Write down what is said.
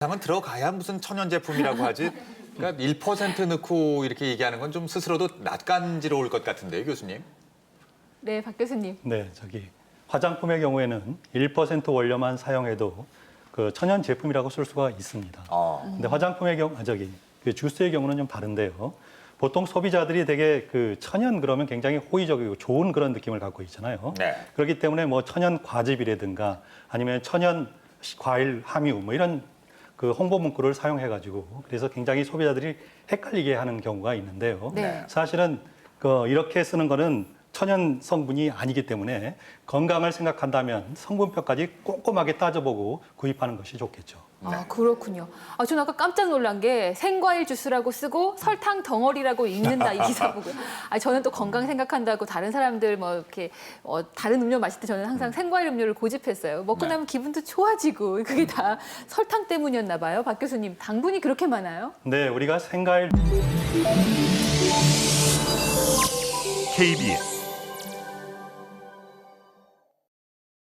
당은 들어가야 무슨 천연 제품이라고 하지. 그러니까 1% 넣고 이렇게 얘기하는 건 좀 스스로도 낯간지러울 것 같은데요, 교수님. 네, 박 교수님. 네, 저기 화장품의 경우에는 1% 원료만 사용해도 그 천연 제품이라고 쓸 수가 있습니다. 어. 근데 화장품의 경우, 아, 저기 그 주스의 경우는 좀 다른데요. 보통 소비자들이 되게 그 천연 그러면 굉장히 호의적이고 좋은 그런 느낌을 갖고 있잖아요. 네. 그렇기 때문에 뭐 천연 과즙이라든가 아니면 천연 과일 함유 뭐 이런 그 홍보 문구를 사용해 가지고 그래서 굉장히 소비자들이 헷갈리게 하는 경우가 있는데요. 네. 사실은 그 이렇게 쓰는 거는 천연 성분이 아니기 때문에 건강을 생각한다면 성분표까지 꼼꼼하게 따져보고 구입하는 것이 좋겠죠. 아, 그렇군요. 아, 저는 아까 깜짝 놀란 게 생과일 주스라고 쓰고 설탕 덩어리라고 읽는다 이 기사 보고. 아, 저는 또 건강 생각한다고 다른 사람들 뭐 이렇게 어, 다른 음료 마실 때 저는 항상 생과일 음료를 고집했어요. 먹고 네. 나면 기분도 좋아지고 그게 다 설탕 때문이었나 봐요. 박 교수님, 당분이 그렇게 많아요? 네, 우리가 생과일 KBS